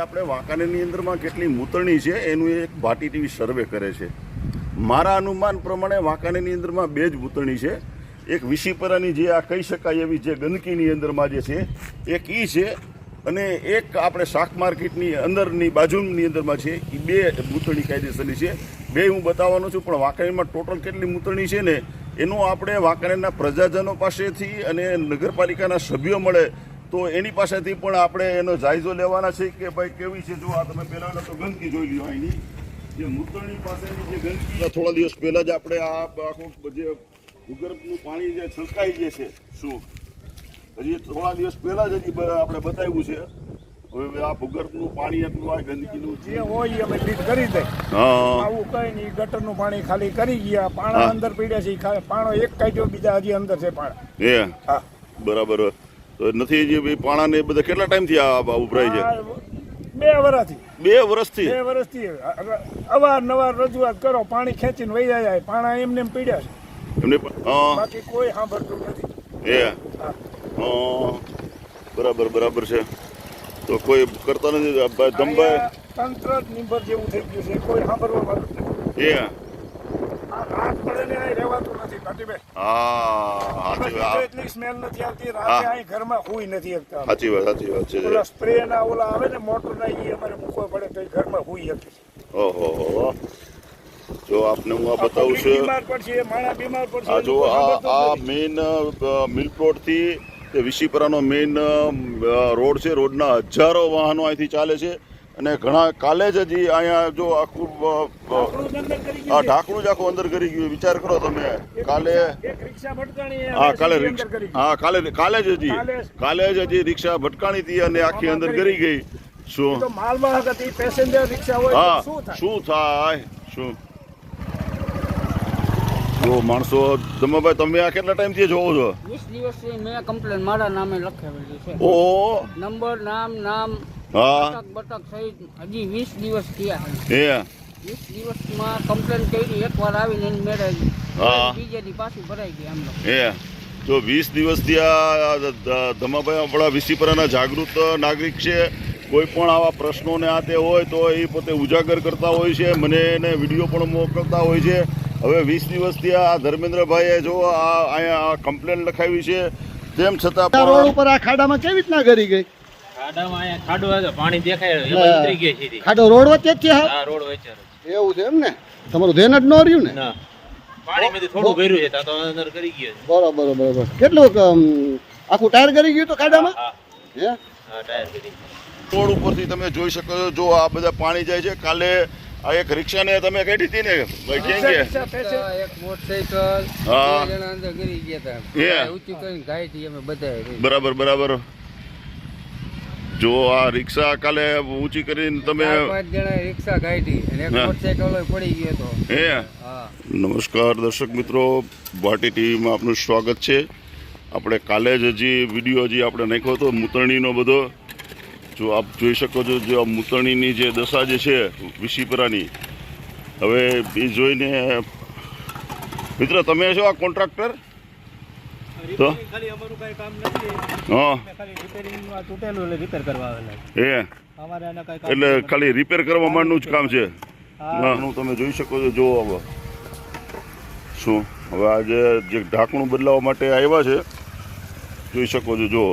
આપણે વાંકાનેરની અંદરમાં કેટલી મૂતરણી છે, એનું એક ભાટી ટીવી સર્વે કરે છે. મારા અનુમાન પ્રમાણે વાંકાનેરની અંદરમાં બે જ મૂતરણી છે. એક વિશીપરાની જે આ કહી શકાય એવી જે ગંદકીની અંદરમાં જે છે, એક ઈ છે અને એક આપણે શાક માર્કેટની અંદરની બાજુની અંદરમાં છે. એ બે મૂતરણી કાયદેસરની છે. બે હું બતાવવાનો છું, પણ વાંકાનેરમાં ટોટલ કેટલી મૂતરણી છે ને, એનું આપણે વાંકાનેરના પ્રજાજનો પાસેથી અને નગરપાલિકાના સભ્યો મળે તો એની પાસેથી પણ આપણે એનો જાયજો લેવાના છે કે ભાઈ કેવી છે? જો આ તમે પહેલાં તો ગંદકી જોઈ લ્યો અહીંની. જે મૂતળની પાસેની જે ગંદકી થોડા દિવસ પહેલાં જ આપણે આ આખું જે ભૂગર્ભનું પાણી જે છલકાઈ જે છે શું? હજી થોડા દિવસ પહેલાં જ હજી આપણે બતાવ્યું છે. હવે આ ભૂગર્ભનું પાણી એટલું આ ગંદકીનું જે હોય એ અમે લીક કરી હા. આવું કઈ નહીં ગટરનું પાણી ખાલી કરી ગયા પાણા અંદર પીડ્યા છે પાણો એક કાઢ્યો બીજા હજી અંદર છે પાણા. એ હા. બરાબર તો નથી જે ભાઈ પાણા ને બધા કેટલા ટાઈમથી આ ઉભરાય છે? બે વર્ષથી બે વર્ષથી બે વર્ષથી અવારનવાર રજૂઆત કરો પાણી ખેંચીને વહી જાય પાણા એમને એમ પીડ્યા છે. એમને બાકી કોઈ સાંભળતું નથી. એ. બરાબર બરાબર છે. તો કોઈ કરતા નથી? ધમભાઈ? તંત્ર જ નિર્ભર જેવું થઈ ગયું છે. કોઈ સાંભળવા માંગતું નથી. એ. આ પડે ને રહેવાતું હા એટલી સ્મેલ નથી આવતી રાતે અહીં ઘરમાં હુઈ નથી શકતા. સાચી વાત સાચી વાત છે. ઓલા સ્પ્રે ના ઓલા આવે ને મોટર ના ઈ અમારે મૂકવા પડે તો ઘરમાં હુઈ શકે ઓહો જો આપને હું આ બતાવું છું. બીમાર પડશે માણા બીમાર પડશે આ જો આ આ મેઇન મિલ પ્લોટથી તે વિશીપરાનો મેઇન રોડ છે રોડના હજારો વાહનો અહીંથી ચાલે છે. અને ઘણા કાલે જ હજી અહીંયા જો આખું આ ઢાંકણું જ આખું અંદર કરી ગયું. વિચાર કરો તમે. કાલે હા કાલે. હા કાલે કાલે જ હજી. કાલે જ. હજી રિક્ષા ભટકાણી હતી અને આખી અંદર કરી ગઈ. શું? માલવાહક હતી પેસેન્જર રિક્ષા હોય હા શું થાય? શું જો માણસો દમાભાઈ તમે આ કેટલા ટાઈમથી જોવો છો? વીસ દિવસથી મેં કમ્પ્લેન મારા નામે લખાવેલી છે. ઓ. નંબર નામ નામ હા. બટક બટક સહિત હજી વીસ દિવસ થયા એ વીસ દિવસમાં કમ્પ્લેન કરી એકવાર આવીને એની હા. બીજે દી પાછી ભરાઈ ગઈ આમ એ તો વીસ દિવસથી આ ધમાભાઈ આપણા વિસીપરાના જાગૃત નાગરિક છે. કોઈ પણ આવા પ્રશ્નોને આ તે હોય તો એ પોતે ઉજાગર કરતા હોય છે. મને એને વીડિયો પણ મોકલતા હોય છે. હવે વીસ દિવસથી આ ધર્મેન્દ્રભાઈએ જો આ અહીંયા કમ્પ્લેન લખાવી છે. તેમ છતાં રોડ ઉપર આ ખાડામાં કેવી રીતના ગરી ગઈ? ખાડો હતો પાણી દેખાય એમાં ઉતરી ગઈ સીધી. ખાડો રોડ વચ્ચે જ છે હા? રોડ વચ્ચે એવું છે એમ ને? તમારું ધ્યાન જ ન રહ્યું ને? પાણી માંથી થોડું ભર્યું છે તો અંદર કરી ગયો બરોબર બરોબર. કેટલું આખું ટાયર કરી ગયું તો ખાડામાં? હે હા. ટાયર કરી રોડ ઉપરથી તમે જોઈ શકો છો જો આ બધા પાણી જાય છે કાલે આ એક રિક્ષાને તમે કાઢી હતી ને? ભાઈ કેમ કે એક મોટરસાઇકલ હા. જણા અંદર ગરી ગયા. હતા. ઊંચી કરીને ઘાયથી અમે બધા બરાબર બરાબર. જો આ રિક્ષા કાલે ઊંચી કરીને તમે જણા રિક્ષા. મોટરસાઇકલ પડી ગયો હતો હે? હા. નમસ્કાર દર્શક મિત્રો ભાટી ટીવીમાં આપનું સ્વાગત છે. આપણે કાલે જ હજી વીડિયો હજી આપણે નાખ્યો હતો મૂતરણીનો બધો. જો આપ જોઈ શકો છો જે મૂતરણીની જે દશા જે છે વિશીપરાની હવે એ જોઈને મિત્ર તમે છો આ કોન્ટ્રાક્ટર? તો? ખાલી અમારું કઈ કામ નથી. હા. ખાલી રિપેરિંગ આ તૂટેલું એટલે રિપેર કરવા આવેલા. એ. અમારે આના કઈ એટલે ખાલી રિપેર કરવા માંડનું જ કામ છે? નાનું તમે જોઈ શકો છો જો હવે શું? હવે આજે જે ઢાંકણું બદલાવવા માટે આવ્યા છે જોઈ શકો છો જો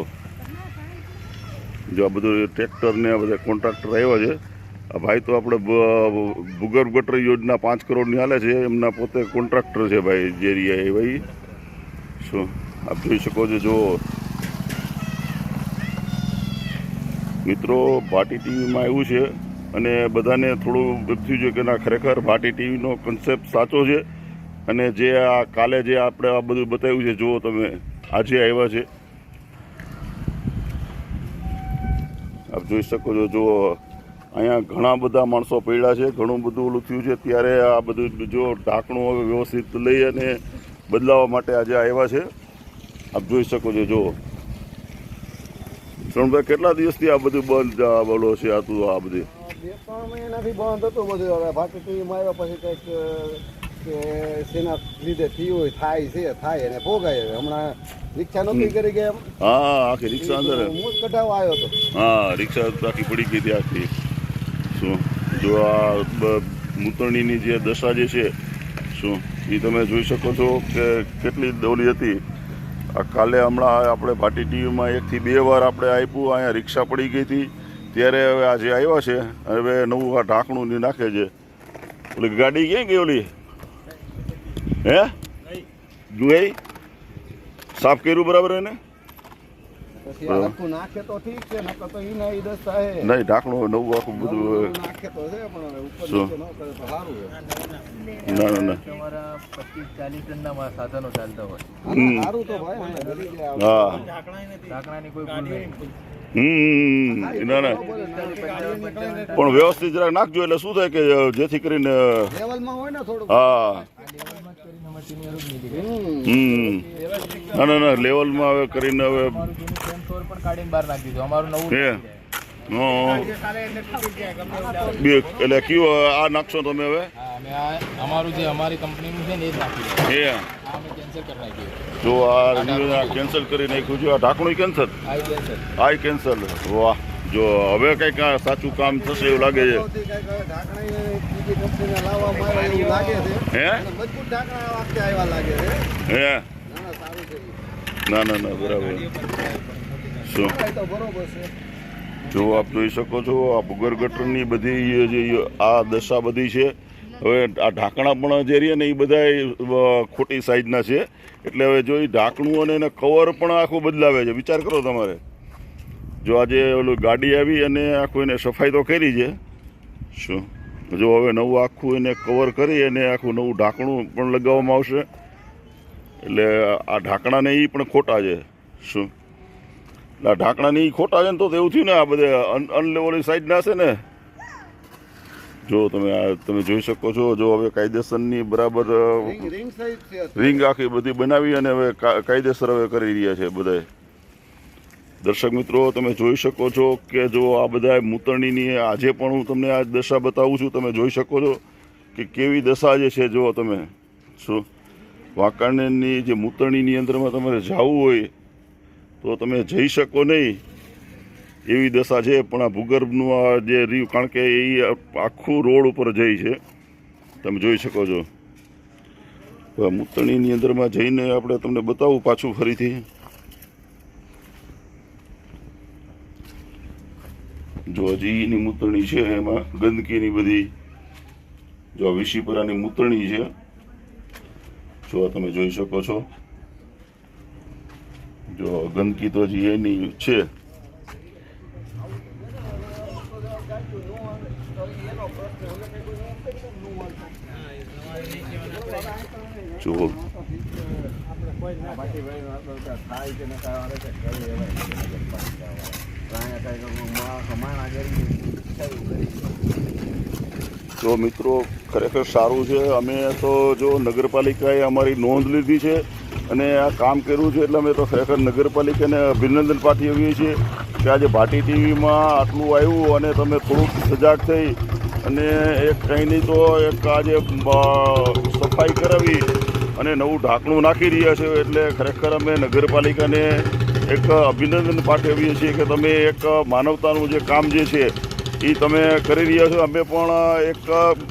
જો આ બધું ટ્રેક્ટર ને આ બધા કોન્ટ્રાક્ટર આવ્યા છે. આ ભાઈ તો આપણે ભૂગર્ભ ગટર યોજના પાંચ કરોડની હાલે છે એમના પોતે કોન્ટ્રાક્ટર છે ભાઈ જે રહ્યા એ ભાઈ. શું? આપ જોઈ શકો છો, જો. મિત્રો, ભાટી ટીવીમાં આવ્યું છે, અને બધાને થોડું એમ થયું છે કે ના, ખરેખર ભાટી ટીવીનો કન્સેપ્ટ સાચો છે. અને જે આ કાલે જે આપણે આ બધું બતાવ્યું છે, જુઓ તમે, આજે આવ્યા છે. આપ જોઈ શકો છો, જુઓ, અહીંયા ઘણા બધા માણસો પડ્યા છે, ઘણું બધું ઓલું થયું છે, ત્યારે આ બધું જો ઢાંકણું હવે વ્યવસ્થિત લઈ અને બદલાવા માટે આજે આવ્યા છે. આપ જોઈ શકો છો જો. શરણભાઈ કેટલા દિવસથી આ બધું બંધ બોલો છે આ તું આ બધી? બે ત્રણ મહિનાથી બંધ હતું બધું. હવે ટીવીમાં આવ્યા પછી કંઈક કે શેના લીધે થયું હોય થાય છે થાય અને ભોગાય હવે. હમણાં રિક્ષા નહોતી કરી ગયા એમ. હા આખી રિક્ષા અંદર. હું જ આવ્યો હતો. હા રિક્ષા આખી પડી ગઈ હતી આખી. શું? જો આ મૂતરણીની જે દશા જે છે શું? એ તમે જોઈ શકો છો કે કેટલી ઓલી હતી. કાલે હમણાં આપણે ભાટી ટીવીમાં એકથી બે વાર આપણે આપ્યું અહીંયા રિક્ષા પડી ગઈ હતી. ત્યારે હવે આજે આવ્યા છે હવે નવું આ ઢાંકણું ને નાખે છે. ઓલી ગાડી ક્યાં ગઈ ઓલી? હે? જોઈ સાફ કર્યું બરાબર એને? નહીં ઢાંકણું નવું આખું બધું ન કરે તો સારું છે. ના ના ના. પણ વ્યવસ્થિત જરાક નાખજો એટલે શું થાય કે જેથી કરીને હા. હમ. હમ. ના ના ના લેવલમાં હવે કરીને હવે ફ્લોર પણ કાઢીને બહાર નાખી દીધો. અમારું નવું હે હં. બે એટલે કયું આ નાખશો તમે હવે? હા અમારું જે અમારી કંપનીનું છે ને એ જ આ કેન્સલ કરી નાખ્યું. જો આ રિન્યુ કેન્સલ કરી નાખ્યું છે. આ ઢાંકણું કેન્સલ આ કેન્સલ વાહ. જો હવે કંઈક સાચું કામ થશે એવું લાગે છે. સૌથી કાંઈક હવે ઢાંકણા એ બીજી કંપનીના લાવવામાં આવ્યા એવું લાગે છે. હે? અને મજબૂત ઢાંકણા આ વખતે આવ્યા લાગે છે. હે? ના ના સારું છે. ઈ. ના ના ના બરાબર. છે જો આપ જોઈ શકો છો, આ ભૂગર ગટરની બધી જે આ દશા બધી છે. હવે આ ઢાંકણા પણ જે રહીએ ને એ બધા ખોટી સાઈઝના છે. એટલે હવે જો એ ઢાંકણું અને એને કવર પણ આખું બદલાવે છે. વિચાર કરો તમારે. જો આજે ઓલું ગાડી આવી અને આખું એને સફાઈ તો કરી છે. શું? જો હવે નવું આખું એને કવર કરી અને આખું નવું ઢાંકણું પણ લગાવવામાં આવશે. એટલે આ ઢાંકણાને એ પણ ખોટા છે. શું? એટલે ઢાંકણાની ખોટા છે ને તો એવું થયું ને આ બધે અનલેવલની સાઈડ ના છે ને. જો તમે આ તમે જોઈ શકો છો જો હવે કાયદેસરની બરાબર રિંગ આખી બધી બનાવી અને હવે કાયદેસર હવે કરી રહ્યા છે બધાય. દર્શક મિત્રો તમે જોઈ શકો છો કે જો આ બધા મૂતરણીની આજે પણ હું તમને આ દશા બતાવું છું તમે જોઈ શકો છો કે કેવી દશા જે છે જો તમે. શું? વાંકાનેરની જે મૂતરણીની અંદરમાં તમારે જવું હોય તો તમે જઈ શકો નહીં. એવી દશા છે, પણ આ ભૂગર્ભનું આ જે રીવ, કારણ કે એ આખું રોડ ઉપર જઈ છે. તમે જોઈ શકો છો. મૂતણીની અંદરમાં જઈને આપણે તમને બતાવું પાછું ફરીથી. જો હજી એની છે, એમાં ગંદકીની બધી. જો વિશીપરાની મૂતરણી છે. જો તમે જોઈ શકો છો. જો ગંદકી તો હજી એની છે. જો મિત્રો, ખરેખર સારું છે. અમે તો જો નગરપાલિકાએ અમારી નોંધ લીધી છે. અને આ કામ કર્યું છે એટલે અમે તો ખરેખર નગરપાલિકાને અભિનંદન પાઠવીએ છીએ કે આજે ભાટી ટીવીમાં આટલું આવ્યું અને તમે થોડુંક સજાગ થઈ અને એક કંઈ નહીં તો એક આજે સફાઈ કરાવી અને નવું ઢાંકણું નાખી રહ્યા છે એટલે ખરેખર અમે નગરપાલિકાને એક અભિનંદન પાઠવીએ છીએ કે તમે એક માનવતાનું જે કામ જે છે એ તમે કરી રહ્યા છો. અમે પણ એક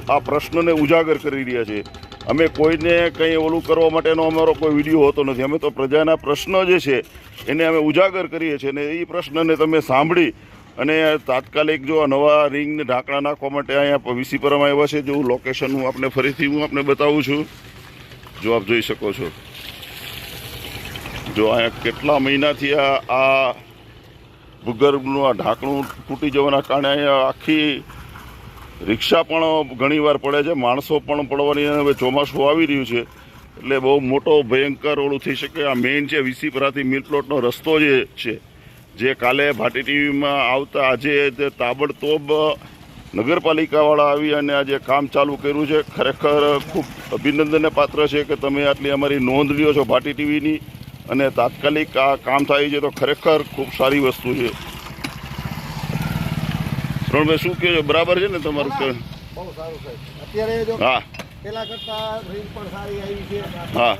આ પ્રશ્નને ઉજાગર કરી રહ્યા છીએ. અમે કોઈને કંઈ ઓલું કરવા માટેનો અમારો કોઈ વીડિયો હોતો નથી. અમે તો પ્રજાના પ્રશ્ન જે છે, એને અમે ઉજાગર કરીએ છીએ અને એ પ્રશ્નને તમે સાંભળી અને તાત્કાલિક જો નવા રિંગને ઢાંકણા નાખવા માટે અહીંયા વિસીપરામાં આવ્યા છે, જેવું લોકેશન હું આપને ફરીથી હું આપને બતાવું છું. જો આપ જોઈ શકો છો. જો અહીંયા કેટલા મહિનાથી આ આ ભૂગર્ભનું આ ઢાંકણું તૂટી જવાના કારણે અહીંયા આખી રિક્ષા પણ ઘણીવાર પડે છે, માણસો પણ પડવાની હવે ચોમાસું આવી રહ્યું છે, એટલે બહુ મોટો ભયંકર ઓળું થઈ શકે. આ મેઇન છે વિસીપરાથી મિલપ્લોટનો રસ્તો જે છે, જે કાલે ભાટી ટીવીમાં આવતા આજે તાબડતોબ નગરપાલિકાવાળા આવી અને આજે કામ ચાલુ કર્યું છે, ખરેખર ખૂબ અભિનંદનને પાત્ર છે કે તમે આટલી અમારી નોંધ લ્યો છો ભાટી ટીવીની અને તાત્કાલિક આ કામ થાય છે તો ખરેખર ખૂબ સારી વસ્તુ છે. પ્રણભાઈ શું કહે બરાબર છે ને તમારું કે બહુ સારું સાહેબ અત્યારે જો હા. પેલા કરતા રીલ પણ સારી આવી છે. હા.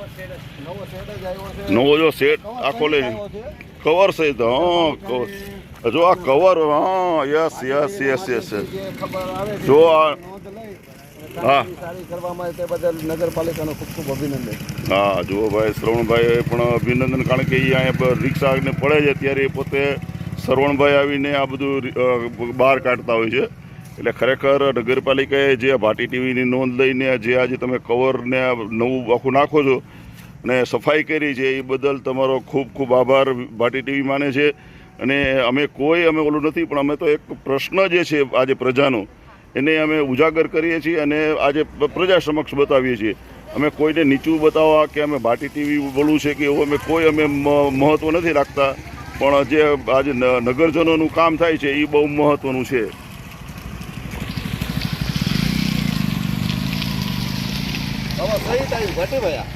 નવો સેટ જ આવ્યો છે. નવો જો સેટ આખો લઈને કવર છે. તો હા કવર જો આ કવર હા યસ યસ યસ યસ જે આ હા. નગરપાલિકાનો ખૂબ ખૂબ અભિનંદન. હા જુઓ ભાઈ શ્રવણભાઈ પણ અભિનંદન કારણ કે એ અહીંયા રિક્ષાને પડે છે ત્યારે એ પોતે શ્રવણભાઈ આવીને આ બધું બહાર કાઢતા હોય છે. એટલે ખરેખર નગરપાલિકાએ જે ભાટી ટીવીની નોંધ લઈને જે આજે તમે કવરને નવું આખું નાખો છો અને સફાઈ કરી છે, એ બદલ તમારો ખૂબ ખૂબ આભાર ભાટી ટીવી માને છે. અને અમે કોઈ, અમે ઓલું નથી, પણ અમે તો એક પ્રશ્ન જે છે આજે પ્રજાનો, એને અમે ઉજાગર કરીએ છીએ અને આજે પ્રજા સમક્ષ બતાવીએ છીએ. અમે કોઈને નીચું બતાવવા કે અમે ભાટી ટીવી બોલવું છે કે એવું, અમે કોઈ, અમે મ- મહત્વ નથી રાખતા. પણ જે આજે નગરજનોનું કામ થાય છે એ બહુ મહત્વનું છે.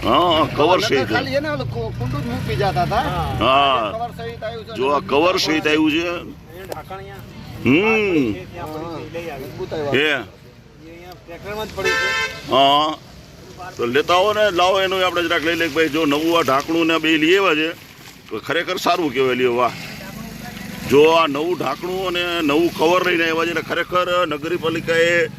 હા કવર સહિત હા. કવર સહિત આવ્યું છે. જો આ કવર સહિત આવ્યું છે. હમ. હા તો લેતા આવો ને લાવો એનું આપણે જરાક લઈ લે કે ભાઈ જો નવું આ ઢાંકણું ને બે લઈ આવ્યા છે. ખરેખર સારું કહેવાય વાહ. જો આ નવું ઢાંકણું અને નવું કવર લઈને આવ્યા છે ખરેખર નગરપાલિકાએ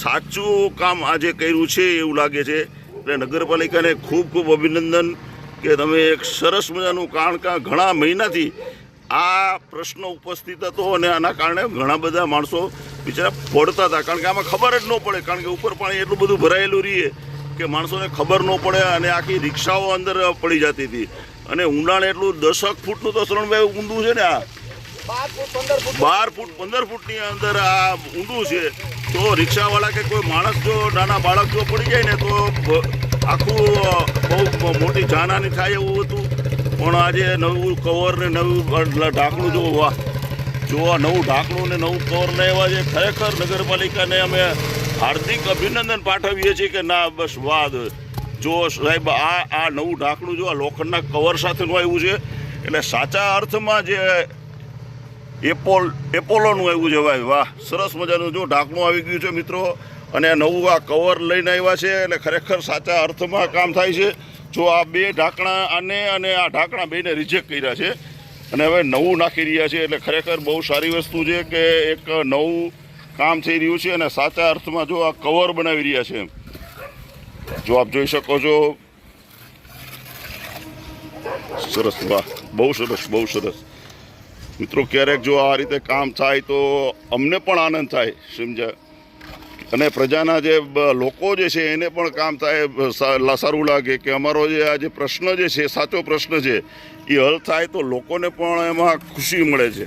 સાચું કામ આજે કર્યું છે એવું લાગે છે. એટલે નગરપાલિકાને ખૂબ ખૂબ અભિનંદન કે તમે એક સરસ મજાનું કારણ કે ઘણા મહિનાથી આ પ્રશ્ન ઉપસ્થિત હતો અને આના કારણે ઘણા બધા માણસો બિચારા પડતા હતા. કારણ કે આમાં ખબર જ ન પડે, કારણ કે ઉપર પાણી એટલું બધું ભરાયેલું રહીએ કે માણસોને ખબર ન પડે અને આખી રિક્ષાઓ અંદર પડી જતી હતી. અને ઊંડાણ એટલું દસક ફૂટનું તો શરણભાઈ ઊંડું છે ને આ. બાર ફૂટ પંદર ફૂટની અંદર આ ઊંડું છે. તો રિક્ષાવાળા કે કોઈ માણસ જો નાના બાળક જો પડી જાય ને તો આખું બહુ મોટી જાનહાની થાય એવું હતું. પણ આજે નવું કવર ને નવું ઢાંકણું જો વાહ. જો નવું ઢાંકણું ને નવું કવર એવા છે ખરેખર નગરપાલિકાને અમે હાર્દિક અભિનંદન પાઠવીએ છીએ કે ના બસ વાહ જો સાહેબ, આ આ નવું ઢાંકણું જો આ લોખંડના કવર સાથેનું આવ્યું છે, એટલે સાચા અર્થમાં જે એપોલ એપોલોનું આવ્યું છે, ભાઈ, વાહ, સરસ મજાનું જો ઢાંકણું આવી ગયું છે, મિત્રો, અને નવું આ કવર લઈને આવ્યા છે, એટલે ખરેખર સાચા અર્થમાં કામ થાય છે. જો આ બે ઢાંકણા આને અને આ ઢાંકણા બેને રિજેક્ટ કર્યા છે, અને હવે નવું નાખી રહ્યા છે, એટલે ખરેખર બહુ સારી વસ્તુ છે કે એક નવું કામ થઈ રહ્યું છે, અને સાચા અર્થમાં જો આ કવર બનાવી રહ્યા છે જો આપ જોઈ શકો છો. સરસ, વાહ. બહુ સરસ બહુ સરસ. મિત્રો, ક્યારેક જો આ રીતે કામ થાય તો અમને પણ આનંદ થાય, સમજ્યા? અને પ્રજાના જે લોકો જે છે, એને પણ કામ થાય સારું લાગે કે અમારો જે આ જે પ્રશ્ન જે છે, સાચો પ્રશ્ન છે, એ હલ થાય તો લોકોને પણ એમાં ખુશી મળે છે.